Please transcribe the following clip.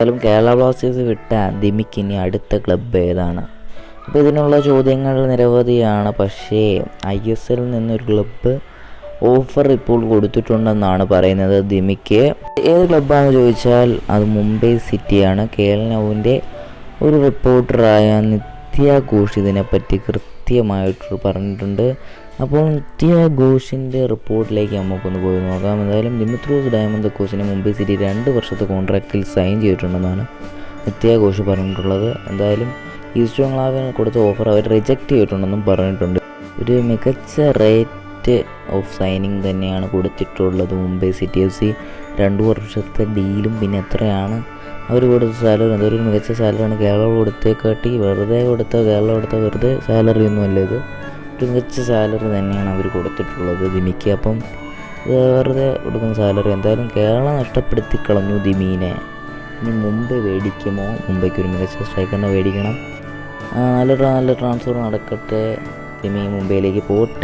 എന്തായാലും കേരള ബ്ലാസ്റ്റേഴ്സ് വിട്ട ദിമിക്ക് ഇനി അടുത്ത ക്ലബ്ബ് ഏതാണ്? അപ്പോൾ ഇതിനുള്ള ചോദ്യങ്ങൾ നിരവധിയാണ്. പക്ഷേ ഐ എസ് എല്ലിൽ നിന്നൊരു ക്ലബ്ബ് ഓഫർ ഇപ്പോൾ കൊടുത്തിട്ടുണ്ടെന്നാണ് പറയുന്നത് ദിമിക്ക് ഏത് ക്ലബ്ബാണെന്ന് ചോദിച്ചാൽ അത് മുംബൈ സിറ്റിയാണ്. കെ എൽ നൗവിന്റെ ഒരു റിപ്പോർട്ടറായ നിത്യ ഘോഷ് ഇതിനെപ്പറ്റി കൃത്യമായിട്ട് പറഞ്ഞിട്ടുണ്ട്. അപ്പോൾ നിത്യ ഘോഷിന്റെ റിപ്പോർട്ടിലേക്ക് നമുക്കൊന്ന് പോയി നോക്കാം. എന്തായാലും ദിമിത്രോസ് ഡയമണ്ട് കോച്ചിനെ മുംബൈ സിറ്റി രണ്ട് വർഷത്തെ കോൺട്രാക്റ്റിൽ സൈൻ ചെയ്തിട്ടുണ്ടെന്നാണ് നിത്യ ഘോഷ് പറഞ്ഞിട്ടുള്ളത്. എന്തായാലും ഈസ്റ്റ് ബംഗ്ലാവിന് കൊടുത്ത ഓഫർ അവർ റിജക്റ്റ് ചെയ്തിട്ടുണ്ടെന്നും പറഞ്ഞിട്ടുണ്ട്. ഒരു മികച്ച റേറ്റ് ഓഫ് സൈനിങ് തന്നെയാണ് കൊടുത്തിട്ടുള്ളത് മുംബൈ സിറ്റി എഫ് സി രണ്ട് വർഷത്തെ ഡീലും പിന്നെ എത്രയാണ്? അവർ കൊടുത്ത സാലറി അതൊരു മികച്ച സാലറിയാണ് കേരള കൊടുത്തേക്കാട്ടി വെറുതെ കൊടുത്ത കേരള കൊടുത്ത വെറുതെ സാലറി ഒന്നും അല്ല ഇത്. ഒരു മികച്ച സാലറി തന്നെയാണ് അവർ കൊടുത്തിട്ടുള്ളത് ദിമിക്ക്. അപ്പം വെറുതെ കൊടുക്കുന്ന സാലറി എന്തായാലും കേരളം നഷ്ടപ്പെടുത്തി കളഞ്ഞു ദിമീനെ. ഇനി മുംബൈ മേടിക്കുമോ മുംബൈക്ക് ഒരു മികച്ച സ്ട്രൈക്കറിനെ മേടിക്കണം നല്ല നല്ല ട്രാൻസ്ഫർ നടക്കട്ടെ. ദിമി മുംബൈയിലേക്ക് പോട്ടെ.